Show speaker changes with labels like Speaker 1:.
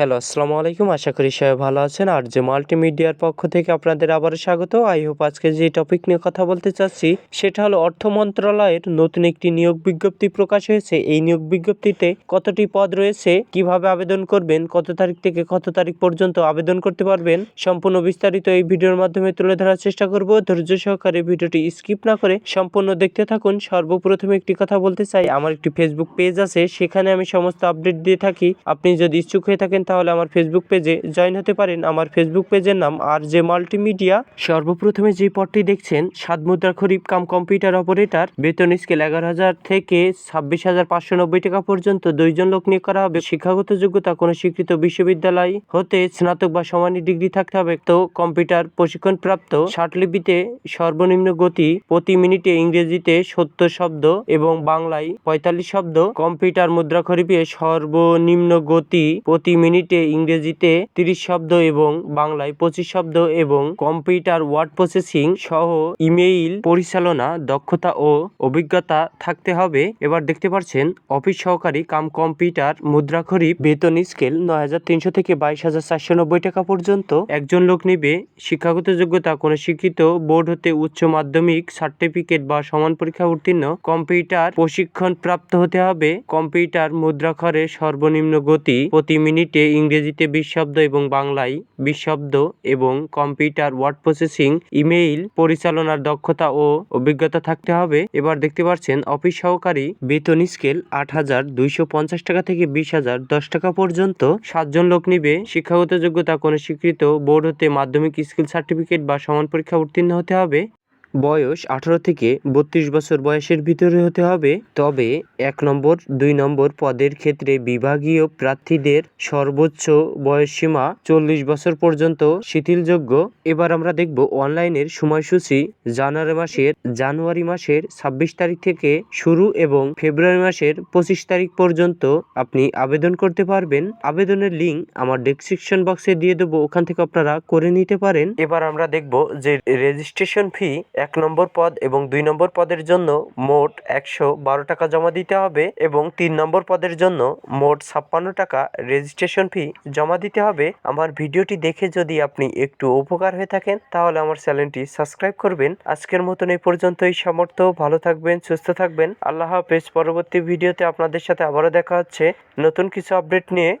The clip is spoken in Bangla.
Speaker 1: হ্যালো, আসসালামু আলাইকুম। আশা করি সবাই ভালো আছেন। আর যে মাল্টিমিডিয়ার পক্ষ থেকে আপনাদের আবারও স্বাগত আই হোপ আজকে যে টপিক নিয়ে কথা বলতে চাচ্ছি, সেটা হলো অর্থ মন্ত্রণালয়ের নতুন একটি নিয়োগ বিজ্ঞপ্তি প্রকাশ হয়েছে। এই নিয়োগ বিজ্ঞপ্তিতে কতটি পদ রয়েছে, কীভাবে আবেদন করবেন, কত তারিখ থেকে কত তারিখ পর্যন্ত আবেদন করতে পারবেন, সম্পূর্ণ বিস্তারিত এই ভিডিওর মাধ্যমে তুলে ধরার চেষ্টা করব। ধৈর্য সহকারে ভিডিওটি স্কিপ না করে সম্পূর্ণ দেখতে থাকুন। সর্বপ্রথমে একটি কথা বলতে চাই, আমার একটি ফেসবুক পেজ আছে, সেখানে আমি সমস্ত আপডেট দিয়ে থাকি। আপনি যদি ইচ্ছুক হয়ে থাকেন তাহলে আমার ফেসবুক পেজে জয়েন হতে পারেন। আমার ফেসবুক পেজের নাম আর যে মাল্টিমিডিয়া সর্বপ্রথমে যে পদটি দেখছেন সাত মুদ্রা খরিফ কাম কম্পিউটার অপারেটর বেতন স্কেল এগারো হাজার থেকে ছাব্বিশ হাজার পাঁচশো নব্বই টাকা পর্যন্ত দুইজন লোক নিয়োগ করা হবে। শিক্ষাগত যোগ্যতা, কোনো স্বীকৃত বিশ্ববিদ্যালয় হতে স্নাতক বা সমানী ডিগ্রি থাকতে হবে। তো কম্পিউটার প্রশিক্ষণ প্রাপ্ত ষাটলিপিতে সর্বনিম্ন গতি প্রতি মিনিটে ইংরেজিতে সত্তর শব্দ এবং বাংলায় পঁয়তাল্লিশ শব্দ। কম্পিউটার মুদ্রা খরিপে সর্বনিম্ন গতি প্রতি মিনিটে ইংরেজিতে তিরিশ শব্দ এবং বাংলায় পঁচিশ শব্দ এবং কম্পিউটার ওয়ার্ড প্রসেসিং সহ ইমেইল পরিচালনা, দক্ষতা ও অভিজ্ঞতা থাকতে হবে। এবার দেখতে পাচ্ছেন অফিস সহকারী কাম কম্পিউটার মুদ্রা খরিপ বেতন স্কেল নয় হাজার তিনশো থেকে বাইশ হাজার চারশো নব্বই টাকা পর্যন্ত। একজন লোক নিবে, শিক্ষাগত যোগ্যতা, কোনো শিক্ষিত বোর্ড হতে উচ্চ মাধ্যমিক, সার্টিফিকেট বা সমান পরীক্ষা উত্তীর্ণ। কম্পিউটার প্রশিক্ষণ প্রাপ্ত হতে হবে। কম্পিউটার মুদ্রাক্ষরে সর্বনিম্ন গতি প্রতি মিনিটে ইংরেজিতে বিশ শব্দ এবং বাংলায় বিশ শব্দ এবং কম্পিউটার, ওয়ার্ড প্রসেসিং, ইমেইল পরিচালনার দক্ষতা ও অভিজ্ঞতা থাকতে হবে। এবার দেখতে পাচ্ছেন অফিস সহকারী বেতন স্কেল আট হাজার দুইশো পঞ্চাশ টাকা থেকে বিশ হাজার দশ টাকা পর্যন্ত। সাতজন লোক নিবে। শিক্ষাগত যোগ্যতা কোনো স্বীকৃত বোর্ড হতে মাধ্যমিক স্কিল সার্টিফিকেট বা সমান পরীক্ষা উত্তীর্ণ হতে হবে। বয়স আঠারো থেকে বত্রিশ বছর বয়সের ভিতরে হতে হবে। তবে এক নম্বর, দুই নম্বর পদের ক্ষেত্রে বিভাগীয় প্রার্থীদের সর্বোচ্চ বয়সসীমা চল্লিশ বছর পর্যন্ত শিথিলযোগ্য। এবার আমরা দেখব অনলাইনের সময়সূচি জানুয়ারি মাসের জানুয়ারি মাসের ছাব্বিশ তারিখ থেকে শুরু এবং ফেব্রুয়ারি মাসের পঁচিশ তারিখ পর্যন্ত আপনি আবেদন করতে পারবেন। আবেদনের লিঙ্ক আমার ডেসক্রিপশন বক্সে দিয়ে দেবো, ওখান থেকে আপনারা করে নিতে পারেন। এবার আমরা দেখব যে রেজিস্ট্রেশন ফি এক নম্বর পদ এবং দুই নম্বর পদের জন্য মোট একশো বারো টাকা জমা দিতে হবে এবং তিন নম্বর পদের জন্য মোট ছাপ্পান্ন টাকা রেজিস্ট্রেশন ফি জমা দিতে হবে। আমার ভিডিওটি দেখে যদি আপনি একটু উপকার হয়ে থাকেন, তাহলে আমার চ্যানেলটি সাবস্ক্রাইব করবেন। আজকের মতন এই পর্যন্তই, সামর্থ্য, ভালো থাকবেন, সুস্থ থাকবেন। আল্লাহ হাফেজ। পরবর্তী ভিডিওতে আপনাদের সাথে আবারও দেখা হচ্ছে। নতুন কিছু আপডেট নিয়ে